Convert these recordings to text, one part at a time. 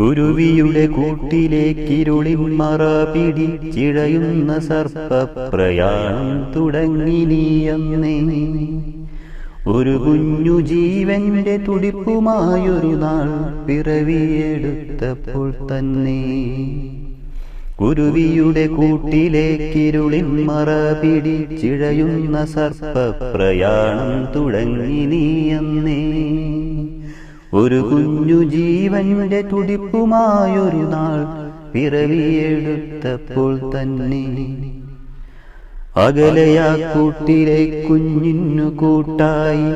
കുരുവിയുടെ കൂട്ടിലേക്കിരുളിൻ മറ പിടിച്ചിഴയുന്ന സർപ്പപ്രയാണം തുടങ്ങി നീയന്നേ. ഒരു കുഞ്ഞു ജീവന്റെ തുടിപ്പുമായൊരു നാൾ പിറവിയെടുത്തപ്പോൾ തന്നെ. കുരുവിയുടെ കൂട്ടിലേക്കിരുളിൻ മറ പിടിച്ചിഴയുന്ന സർപ്പപ്രയാണം തുടങ്ങി നീയന്നേ. ഒരു കുഞ്ഞു ജീവന്റെ തുടിപ്പുമായൊരു നാൾ പിറവിയെടുത്തപ്പോൾ തന്നെ. അകലയാ കൂട്ടിലെ കുഞ്ഞിനു കൂട്ടായി.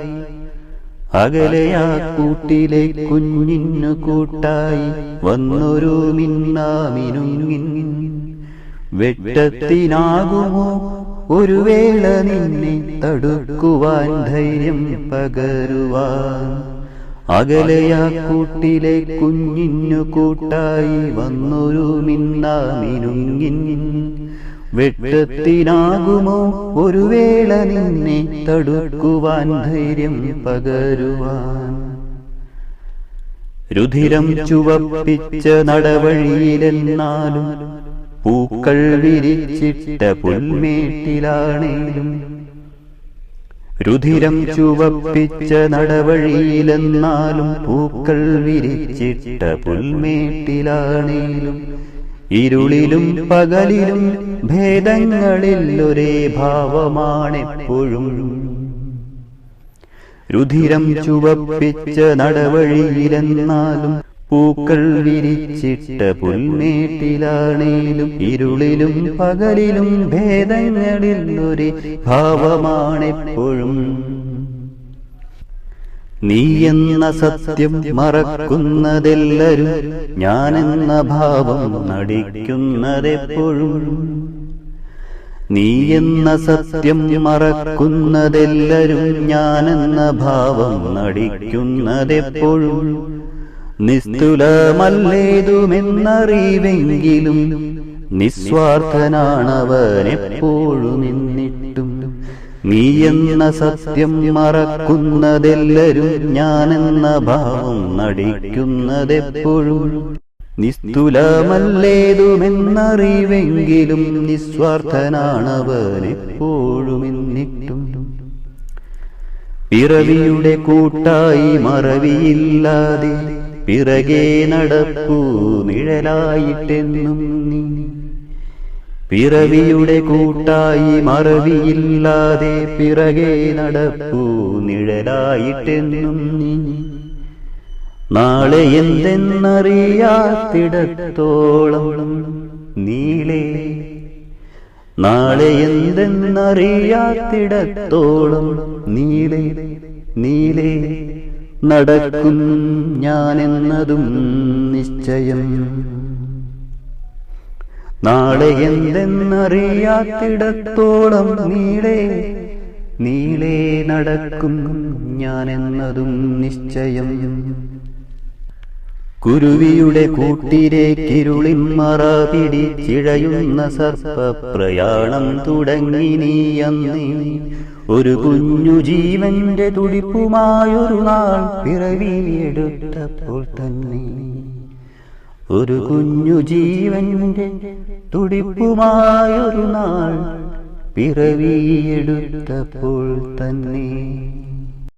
അകലയാ കൂട്ടിലെ കുഞ്ഞിനു കൂട്ടായി. വന്നൊരു മിന്നാമിനുങ്ങിൻ വെട്ടത്തിനാകുമോ? ഒരു വേള നിന്നെ തടുക്കുവാൻ ധൈര്യം പകരുവാൻ. അകലയാ കൂട്ടിലെ കുഞ്ഞിനു കൂട്ടായി വന്നൊരു മിന്നാമിനുങ്ങിൻ വെട്ടത്തിനാകുമോ ഒരു വേള നിന്നെ തടുക്കുവാൻ ധൈര്യം പകരുവാൻ. രുധിരം ചുവപ്പിച്ച നടവഴിയിലെന്നാലും പൂക്കൾ വിരിച്ചിട്ട പുൽമേട്ടിലാണേലും രുധിരം ചുവപ്പിച്ച നടവഴിയിലെന്നാലും പൂക്കൾ വിരിച്ചിട്ട പുൽമേട്ടിലാണേലും. ഇരുളിലും പകലിലും ഭേദങ്ങളിൽ ഒരേ ഭാവമാണെപ്പോഴും. രുധിരം ചുവപ്പിച്ച നടവഴിയിലെന്നാലും പൂക്കൾ വിരിച്ചിട്ട പുൽമേട്ടിലാണേലും ഇരുളിലും പകലിലും ഭേദങ്ങളിൽ ഒരു ഭാവമാണെപ്പോഴും. നീ എന്ന സത്യം മറക്കുന്നതെല്ലരും ഞാനെന്ന ഭാവം നടിക്കുന്നതെപ്പോഴും. നീ എന്ന സത്യം മറക്കുന്നതെല്ലരും ഞാനെന്ന ഭാവം നടിക്കുന്നതെപ്പോഴും. നിസ്തുലമല്ലേതുമെന്നറിവെങ്കിലും നിസ്വാർത്ഥനാണവൻ എപ്പോഴും നിന്നിട്ടും. നീ എന്ന സത്യം മറക്കുന്നതെല്ലരും ഞാനെന്ന ഭാവം നടിക്കുന്നതെപ്പോഴും. നിസ്തുലമല്ലേതുമെന്നറിവെങ്കിലും നിസ്വാർത്ഥനാണവൻ എപ്പോഴും എന്നിട്ടും പിറവിയുടെ കൂട്ടായി മറവിയില്ലാതെ പിറകെ നടപ്പൂ നിഴലായിട്ടെന്നും നീ. പിറവിയുടെ കൂട്ടായി മറവിയില്ലാതെ പിറകെ നടപ്പൂ നിഴലായിട്ടെന്നും നീ. നാളെ എന്തെന്നറിയാത്തിടത്തോളം നീളേ. നാളെ എന്തെന്നറിയാത്തിടത്തോളം നീളേ നീളെ. നടക്കും ഞാനെന്നതും നിശ്ചയം. നാളെ എന്തെന്നറിയാത്തിടത്തോളം നീളെ നീളെ നടക്കും ഞാനെന്നതും നിശ്ചയം. കുരുവിയുടെ കൂട്ടിരേക്കിരുളിൻ മറ പിടിച്ചിഴയുന്ന സർപ്പപ്രയാണം തുടങ്ങി നീയന്നേ ഒരു കുഞ്ഞു ജീവന്റെ തുടിപ്പുമായൊരു നാൾ പിറവിയെടുത്തപ്പോൾ തന്നെ. ഒരു കുഞ്ഞു ജീവന്റെ തുടിപ്പുമായൊരു നാൾ പിറവിയെടുത്തപ്പോൾ തന്നെ.